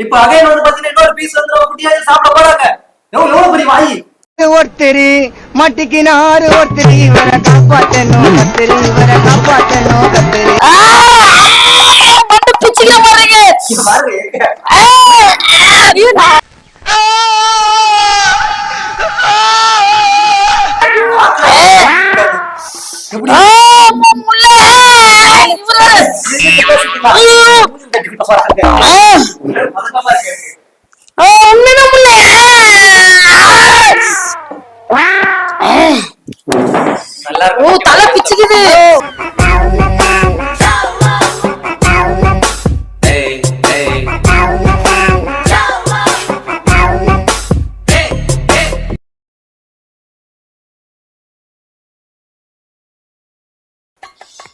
இப்ப அகைன் வந்து பாத்தீங்கன்னா இன்னொரு பீஸ் வந்து நம்ம குட்டியா சாப்பிட போறாங்க? எவ்வளவு எவ்வளவு பெரிய வாயி? ஒருத்தரி மட்டிக்கினாரு ஒருத்தரி இவரை காப்பாத்தணும் கத்திரி இவரை காப்பாத்தணும் கத்திரி பிச்சுக்கிற பாருங்க எப்படி?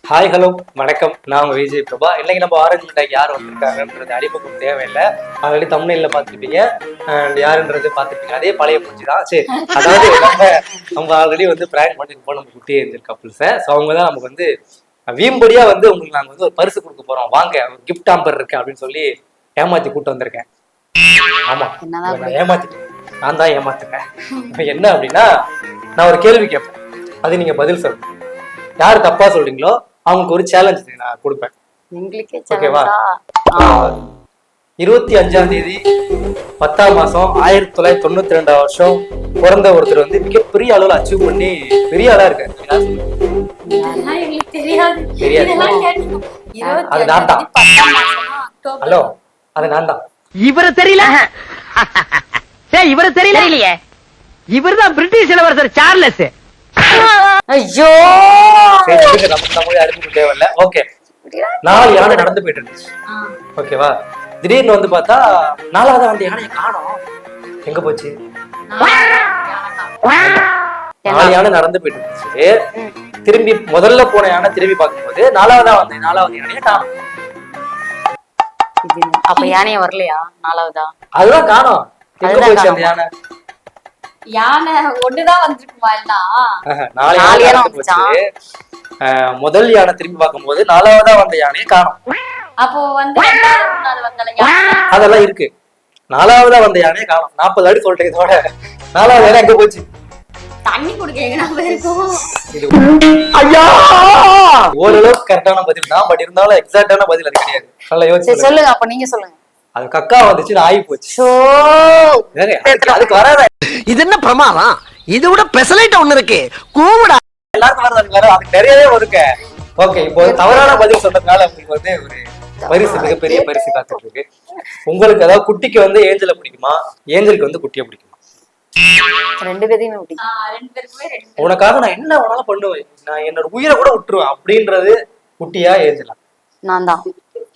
ஹாய் ஹலோ வணக்கம். நான் உங்க விஜய் பிரபா. இன்னைக்கு நம்ம ஆரஞ்சு மிட்டாய் யார் வந்திருக்காங்கன்றது அறிமுகம் தேவையில்லை. ஆல்ரெடி தமிழ்ல பார்த்துருப்பீங்க. அண்ட் யாருன்றது பார்த்துருப்பீங்க. அதே பழைய பூச்சி தான். சரி அதாவது நம்ம நம்ம ஆல்ரெடி வந்து பிராங்க் பண்ணிருப்போம் நம்ம குட்டியே இருந்திருக்க கப்புள்ஸை ஸோ அவங்க தான் நமக்கு வந்து வீம்படியா வந்து உங்களுக்கு நாங்கள் வந்து ஒரு பரிசு கொடுக்க போறோம். வாங்க ஒரு கிஃப்ட் ஆம்பர் இருக்கு அப்படின்னு சொல்லி ஏமாத்தி கூட்டு வந்திருக்கேன். ஆமா. ஏமாத்திட்டேன். நான் தான் ஏமாத்துறேன். இப்போ என்ன அப்படின்னா நான் ஒரு கேள்வி கேட்பேன். அது நீங்க பதில் சொல்லணும் யார் தப்பா சொல்றீங்களோ அவங்களுக்கு ஒரு சேலஞ்ச் நான் கொடுப்பேன். எங்களுக்கே ஓகேவா இருபத்தி அஞ்சாம் தேதி பத்தாம் மாசம் ஆயிரத்தி தொள்ளாயிரத்தி தொண்ணூத்தி ரெண்டாம் வருஷம் பிறந்த ஒருத்தர் வந்து மிகப்பெரிய அளவுல அச்சீவ் பண்ணி பெரிய ஆளா இருக்காரு. தெரியாது. அது நான் தான். ஹலோ அது நான் தான். இவரு தெரியல? இவரு தெரியல? இல்லையே இவர்தான் பிரிட்டிஷ் இளவரசர் சார்லஸ். ஐயோ. தேவையில்ல ஓகே. நாலு யானை நடந்து போயிட்டு இருந்துச்சு. ஓகேவா? திடீர்னு வந்து பார்த்தா நாலாவது அந்த யானையை காணோம். எங்க போச்சு? நாலு யானை நடந்து போயிட்டு இருந்துச்சு. திரும்பி முதல்ல போன யானை திரும்பி பார்க்கும்போது நாலாவதா வந்த நாலாவது யானையை காணோம். அப்ப யானையே வரலையா? நாலாவதா? அதுதான் காணோம். எங்க போச்சு அந்த யானை? யானை ஒண்ணுதான் வந்திருக்குமா எல்லாம் முதல் யானை திரும்பி பார்க்கும்போது நாலாவதா வந்த யானையை காணோம். அப்போ வந்து அதெல்லாம் இருக்கு. நாலாவதா வந்த யானையை காணோம். நாற்பது அடி சொல்லிட்டேன் இதோட. நாலாவது யானை எங்க போச்சு? தண்ணி ஓரளவுக்கு கரெக்டான பதில். தான் பட் இருந்தாலும் எக்ஸாக்டான பதில் அது கிடையாது. நல்லா யோசிச்சு சொல்லுங்க. அப்ப நீங்க சொல்லுங்க. அது கக்கா வந்துச்சு ஆகி போச்சு. அதுக்கு- வராத. இது என்ன பிரமாதம்? இது விட பெசலைட் ஒண்ணு இருக்கு. கூவிடா எல்லாருக்கும் வரது அதுக்கு வர அதுக்கு நிறையவே வருங்க ஓகே இப்போ ஒரு தவறான பதில் சொன்னதுனால உங்களுக்கு வந்து ஒரு பரிசு மிகப்பெரிய பரிசு காத்துட்டு இருக்கு உங்களுக்கு அதாவது குட்டிக்கு வந்து ஏஞ்சல பிடிக்குமா? ஏஞ்சலுக்கு வந்து குட்டியை பிடிக்குமா? ரெண்டு பேரையுமே விட்டி ஆ, ரெண்டு பேருக்குமே ரெண்டு உனக்காக நான் என்ன வேணாலும் பண்ணுவேன். நான் என்னோட உயிரை கூட விட்டுருவேன். அப்படின்றது குட்டியா ஏஞ்சலா? நான் தான்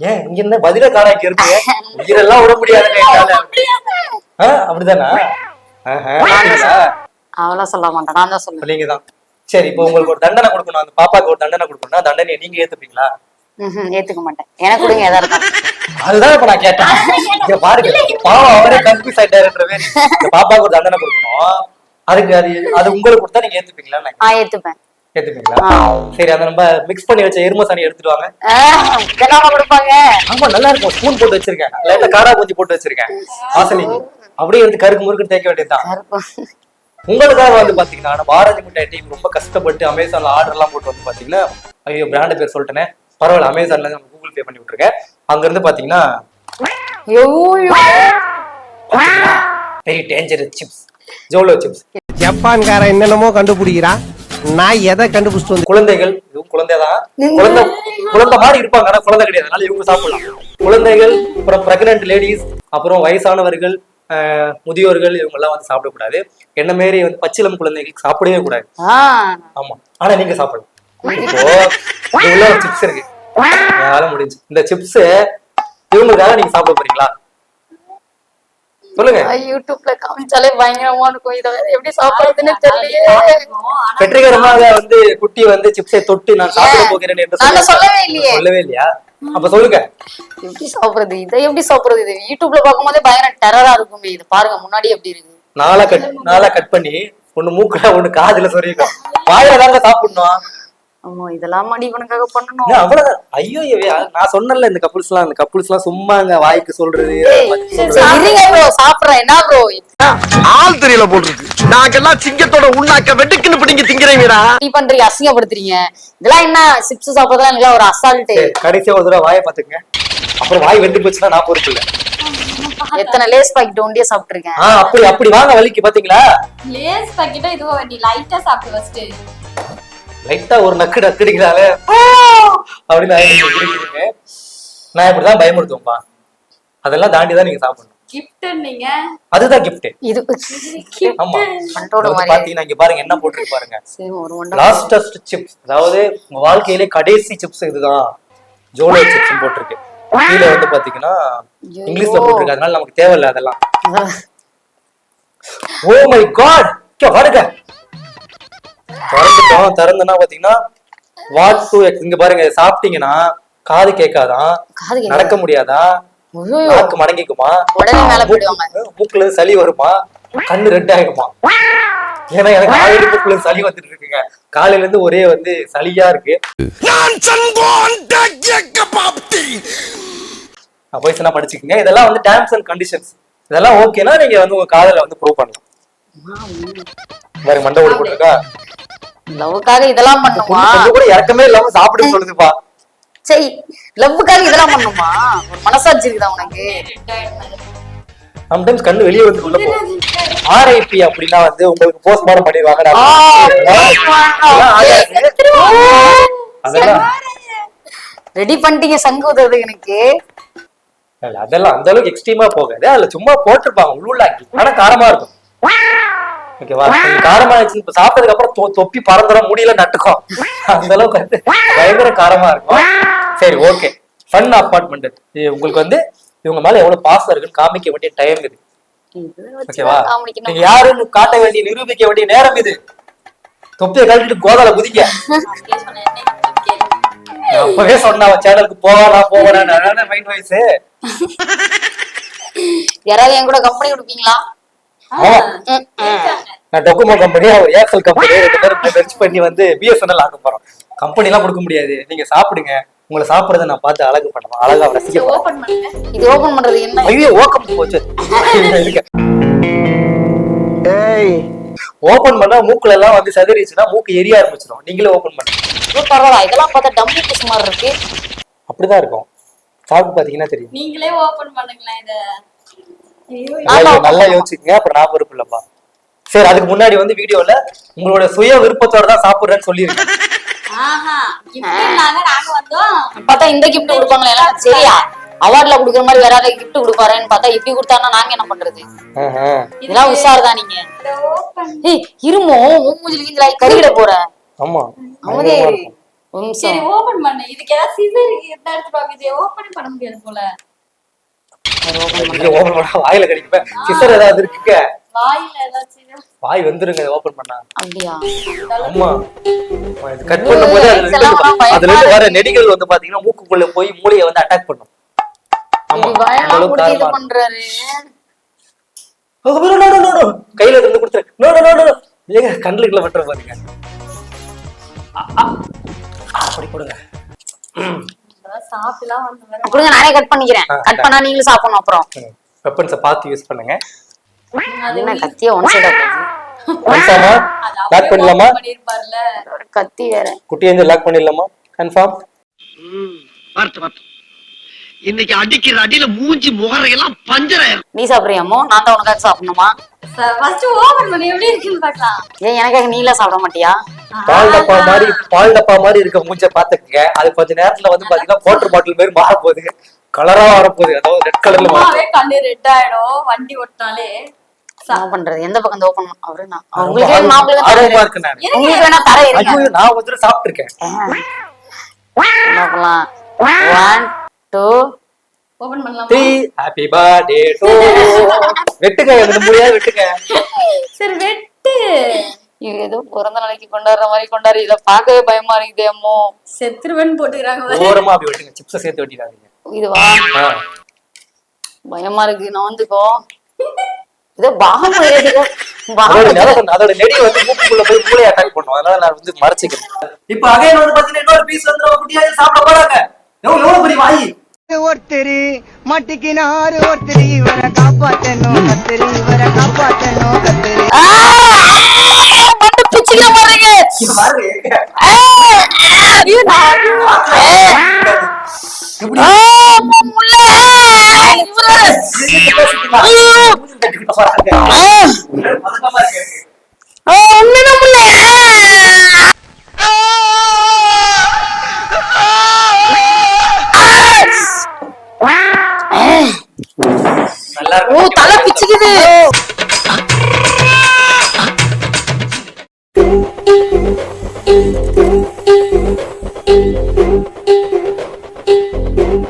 ஏன்? இங்க என்ன பதில இங்க இருக்கு. உயிரெல்லாம் விட ஆ, அப்படிதானா? அவளா சொல்ல மாட்டேன். நான் தான் சொல்லுவேன். நீங்க தான் சரி இப்போ உங்களுக்கு ஒரு தண்டனை கொடுக்கணும். அந்த பாப்பாக்கு ஒரு தண்டனை கொடுக்கணும்னா தண்டனையை நீங்க ஏத்துப்பீங்களா? ஏத்துக்க மாட்டேன். எனக்கு கொடுங்க எதா இருந்தாலும் அதுதான் இப்ப நான் கேட்டேன். இங்க பாருங்க பாவம் அவரே கன்ஃபியூஸ் ஆயிட்டாருன்ற மாதிரி. பாப்பாக்கு ஒரு தண்டனை கொடுக்கணும். அதுக்கு அது அது உங்களுக்கு கொடுத்தா நீங்க ஏத்துப்பீங்களா நான் ஏத்துப்பேன். சரி அதை நம்ம மிக்ஸ் பண்ணி வச்ச எரும சாணி எடுத்துட்டு வாங்க. ஆஹ், இதெல்லாம் கொடுப்பாங்க? ஆமா நல்லா இருக்கும். ஸ்பூன் போட்டு வச்சிருக்கேன். லைட்டா காரா கொஞ்சம் போட்டு வச்சிருக்கேன். வாசனைக்கு அப்படியே எடுத்து கருக்கு முறுக்கு தேய்க்க வேண்டியதுதான். உங்களுக்காக வந்து பாத்தீங்கன்னா நம்ம ஆரஞ்சு மிட்டாய் டீம் ரொம்ப கஷ்டப்பட்டு அமேசான்ல ஆர்டர் எல்லாம் போட்டு வந்து பாத்தீங்கன்னா ஐயோ பிராண்ட் பேர் சொல்லிட்டேனே. பரவாயில்ல அமேசான்ல நம்ம கூகுள் பே பண்ணி விட்டுருக்கேன். அங்க இருந்து பாத்தீங்கன்னா ஐயோ, very dangerous chips Jolo chips ஜப்பான்காரன் என்னென்னமோ கண்டுபிடிக்கிறான். நான் எதை கண்டுபிடிச்சிட்டு வந்து குழந்தைகள் இதுவும் குழந்தைதான். குழந்தை குழந்தை மாதிரி இருப்பாங்க ஆனா குழந்தை கிடையாது. அதனால இவங்க சாப்பிடலாம். குழந்தைகள் அப்புறம் பிரெக்னன்ட் லேடிஸ் அப்புறம் வயசானவர்கள் ஆஹ், முதியோர்கள் இவங்க எல்லாம் வந்து சாப்பிடக்கூடாது. என்ன மாரி வந்து பச்சிலம் குழந்தைகளுக்கு சாப்பிடவே கூடாது. ஆமா. ஆனா நீங்க சாப்பிடலாம். இப்போ சிப்ஸ் இருக்கு. முடிஞ்சு. இந்த சிப்ஸ் இவங்களுக்காக நீங்க சாப்பிட போறீங்களா? சொல்லுங்க. யூடியூப்ல காமிச்சாலே பயங்கரமா இருக்கும். இத எப்படி சாப்பிடுறதுன்னு தெரியலையே. வெற்றிகரமாக வந்து குட்டி வந்து சிப்ஸை தொட்டு நான் சாப்பிட போகிறேன் என்று சொல்லவே இல்லையே. சொல்லவே இல்லையா? அப்ப சொல்லுங்க. எப்படி சாப்பிடுறது? இதை எப்படி சாப்பிடுறது? இது யூடியூப்ல பார்க்கும்போதே பயங்கர டெரரா இருக்குமே. இது பாருங்க முன்னாடி எப்படி இருக்கு. நாளா கட் நாளா கட் பண்ணி ஒண்ணு மூக்குல ஒண்ணு காதுல சொருகிக்கும் வாயில தாங்க சாப்பிடணும். இதெல்லாம் மடி இவனுக்காக பண்ணணும். அவ்வளவுதான் ஐயோ நான் சொன்னேன்ல இந்த கப்புள்ஸ் எல்லாம் இந்த கப்புள்ஸ் எல்லாம் சும்மாங்க வாய்க்கு சொல்றது. சாப்பிடுறேன். என்ன ப்ரோ ஆள் தெரியல போட்டுருக்கு. நாங்கெல்லாம் சிங்கத்தோட உண்ணாக்க வெட்டுக்குன்னு பிடிங்க திங்கிறீங்கடா. இப்படி பண்றீங்க அசிங்கப்படுத்துறீங்க. இதெல்லாம் என்ன சிப்ஸ் சாப்பிடுறதுலாம் எனக்கு ஒரு அசால்ட்டு சரி, கடைசியா ஒரு தடவை வாயை பாத்துக்கங்க அப்புறம் வாய் வெந்து போச்சுன்னா நான் பொறுப்பு இல்ல. எத்தனை லேஸ் பாக்கெட் ஒண்டியே சாப்பிட்டுருக்கேன்? அப்படி அப்படி. வாங்க வலிக்கு பாத்தீங்களா? லேஸ் பாக்கெட்டோ இதுவோ நீ லைட்டா சாப்பிட்டு ஃபர்ஸ்ட் லைட்டா ஒரு நக்கு நக்குடிக்கிறாளே அப்படின்னு நான் இப்படிதான் பயமுறுத்துவேன்ப்பா. அதெல்லாம் தாண்டி தான் நீங்க சாப்பிடணும். கிஃப்ட் நீங்க? அதுதான் இது ஆமா. பாத்தீங்கன்னா இங்க பாருங்க என்ன போட்டிருக்கு பாருங்க. லாஸ்டஸ்ட் சிப்ஸ் அதாவது உங்க வாழ்க்கையிலே கடைசி சிப்ஸ் இதுதான். ஜோலோ சிப்ஸ் போட்டிருக்கு. கீழே வந்து பாத்தீங்கன்னா. இங்கிலீஷ்ல போட்டிருக்கு. அதனால நமக்கு தேவையில்ல அதெல்லாம். ஓ மை காட் பாருங்க. திறந்துட்டோம். திறந்துனா பாத்தீங்கன்னா வாட் டு இங்க பாருங்க சாப்பிட்டீங்கன்னா காது கேட்காதான் காது கேட்காதா? நடக்க முடியாதா? நாக்கு மடங்கிக்குமா? மூக்குல சளி வருமா? கண்ணு ரெட் ஆயிடுமா ஏன்னா எனக்கு ஆல்ரெடி மூக்குல சளி வந்துட்டு இருக்குங்க. காலையில இருந்து ஒரே வந்து சளியா இருக்கு. நான் சங்கோன் பாப்தி? நான் போய் சொன்னா படிச்சுக்கங்க. இதெல்லாம் வந்து டேர்ம்ஸ் அண்ட் கண்டிஷன்ஸ் இதெல்லாம் ஓகேனா நீங்க வந்து உங்க காதல வந்து ப்ரூவ் பண்ணலாம். பாருங்க மண்டை ஓடி போட்டுருக்கா? லவ்வுக்காக இதெல்லாம் பண்ணுமா? கூட இறக்கமே இல்லாம சாப்பிடுன்னு சொல்லுதுப்பா. சரி லவ்வுக்காக இதெல்லாம் பண்ணுமா? ஒரு மனசாட்சி இருக்குதா உனக்கு? சம்டைம்ஸ் கண்ணு வெளியே வந்து உள்ள போகும் ஆர்ஐபி அப்படின்னா வந்து உங்களுக்கு பண்ணிடுவாங்க. அதெல்லாம் ஆகாது. அதெல்லாம் ரெடி பண்ணிட்டீங்க சங்கு ஊதுறதுக்கு எனக்கு. அதெல்லாம் அந்த அளவுக்கு எக்ஸ்ட்ரீமா போகாது. அதுல சும்மா போட்டிருப்பாங்க உள்ளாக்கி ஆனா காரமா இருக்கும். ஓகேவா காரமா இருந்துச்சு இப்ப சாப்பிட்டதுக்கு அப்புறம் தொப்பி பறந்துடும் முடியல நட்டுக்கும் அந்த அளவுக்கு வந்து பயங்கர காரமா இருக்கும். சரி ஓகே ஃபன் அப்பார்ட்மெண்ட் உங்களுக்கு வந்து இவங்க மேல எவ்வளவு பாசம் இருக்குன்னு காமிக்க வேண்டிய டைம் இது. ஓகேவா நீங்க யாருன்னு காட்ட வேண்டிய நிரூபிக்க வேண்டிய நேரம் இது. தொப்பியை கழட்டிட்டு கோதால குதிக்க அப்பவே சொன்னா சேனலுக்கு போவானா? போவானா மைண்ட் வாய்ஸ் யாராவது என் கூட கம்பெனி கொடுப்பீங்களா? நான் டொக்கோமோ கம்பெனி ஏர்செல் கம்பெனி ரெண்டு பேரும் வெர்ச் பண்ணி வந்து பிஎஸ்என்எல் ஆக்க போறோம். கம்பெனி எல்லாம் கொடுக்க முடியாது. நீங்க சாப்பிடுங்க. உங்களை சாப்பிடுறத நான் பார்த்து அழகு பண்ணுவேன் அழகா ரசிக்க இதை ஓபன் பண்ணுங்க இது ஓபன் பண்றது என்ன? ஐயோ ஓக்கம் போச்சு. ஏய். ஓபன் பண்ணா மூக்குல எல்லாம் வந்து சதறிச்சுன்னா மூக்கு எரிய ஆரம்பிச்சிடும் நீங்களே ஓபன் பண்ணுங்க பரவாயில்ல. இதெல்லாம் பார்த்தா டம்மி பீஸ் மாதிரி இருக்கு. அப்படிதான் இருக்கும். சாப்பிட்டு பாத்தீங்கன்னா தெரியும். நீங்களே ஓபன் பண்ணுங்களேன் இத. நல்லா நல்லா யோசிச்சுக்கங்க அப்புறம் நான் பொறுப்பு இல்லப்பா சரி அதுக்கு முன்னாடி வந்து வீடியோல உங்களோட சுய விருப்பத்தோட தான் சாப்பிடுறேன்னு நாங்க நாங்க வந்தோம். பார்த்தா இந்த கிஃப்ட் கொடுப்பாங்களே எல்லாம் சரியா? அவார்ட்ல கொடுக்குற மாதிரி வேற யாராவது கிஃப்ட் கொடுப்பாருன்னு பார்த்தா இப்படி கொடுத்தாருன்னா நாங்க என்ன பண்றது? ஆஹா. இதெல்லாம் உஷாருதான் நீங்க. இத ஓபன் ஏய் இருமோ மூஞ்சில கிஞ்சில கருகிட போற. ஆமா. இருக்கும். நிமிஷம். சரி ஓபன் பண்ணு. இதுக்கு ஏதாவது சிசர் இருந்தா எடுத்துட்டு இதை ஓபன் பண்ண முடியாது போல. ஓபன் பண்ணா வாயில கடிப்பேன் சிஸ்டர் ஏதாவது இருக்குங்க ஏதாச்சும் வாய் வந்துருங்க ஓபன் பண்ணா. அப்படியா? ஆமா கட் பண்ணும் போது அதுல இருந்து வர நெடிகள் வந்து பாத்தீங்கன்னா மூக்குக்குள்ள போய் மூளையை வந்து அட்டாக் பண்ணும். கையில இருந்து கொடுத்துரு. நோ நோ நோ ஏங்க கண்ணுக்குள்ள பண்ற பாருங்க. அப்படி கொடுங்க கொடுங்க நானே கட் பண்ணிக்கிறேன். கட் பண்ணா நீங்களும் சாப்பிடணும் அப்புறம். வெப்பன்ஸை பார்த்து யூஸ் பண்ணுங்க. என்ன கத்தியா ஒன் சைடா லாக் ஒரு கத்தி வேற. குட்டி வந்து லாக் பண்ணிடலாமா கன்ஃபார்ம் பார்த்து பார்த்து. இன்னைக்கு அடிக்கிற அடியில மூஞ்சி முகரையெல்லாம் பஞ்சராயிரும். நீ சாப்பிடுறியாமோ? நான் தான் உனக்காக சாப்பிடணுமா? ஃபர்ஸ்ட் ஓபன் பண்ணி. எப்படி இருக்குன்னு பார்க்கலாம். ஏன் எனக்காக நீலாம் சாப்பிட மாட்டியா? பால் டப்பா மாதிரி பால் டப்பா மாதிரி இருக்க மூஞ்ச பாத்துக்கங்க. அது கொஞ்ச நேரத்துல வந்து பாத்தீங்கன்னா வாட்டர் பாட்டில் மாதிரி மாற போகுது கலரா வரப்போகுது. அதாவது ரெட் கலர்ல கண்ணு ரெட் ஆயிடும். வண்டி ஓட்டினாலே பண்றது. எந்த பக்கம் ஓபன் அவரு நான் உங்களுக்கு வேணும், மாப்பிள்ளைக்கு ஆர்வமா. இருக்கு நான் உங்களுக்கு வேணா தர இருங்க. ஐயோ நான் வந்து சாப்பிட்டிருக்கேன். என்ன பண்ணலாம் ஒன் டூ ஓபன் பண்ணலாமா? த்ரீ ஹாப்பி பர்த்டே டு வெட்டுங்க இந்த முடியாது வெட்டுங்க. சரி வெட்டு. இது ஏதோ பிறந்த நாளைக்கு கொண்டாடுற மாதிரி கொண்டாடு இத பார்க்கவே பயமா இருக்குது அம்மோ. செத்துருவன் போட்டுக்கிறாங்க ஓரமா அப்படி வெட்டுங்க சிப்ஸை சேர்த்து வெட்டிடாதீங்க இதுவா. பயமா இருக்கு நான் வந்துக்கோ ஏதோ பாகம் அதோட நெடி வந்து போய் மூளை அட்டாக் பண்ணும். அதனால நான் வந்து மறைச்சிக்கிறேன். இப்போ அகைன் வந்து பாத்தீங்கன்னா இன்னொரு பீஸ் வந்து நம்ம குட்டியா சாப்பிட போறாங்க. எவ்வளவு எவ்வளவு பெரிய வாயி? ஒருத்தர் மாட்டிக்கினாரு ஒருத்தர் இவரை காப்பாத்தணும். கத்தரி இவரை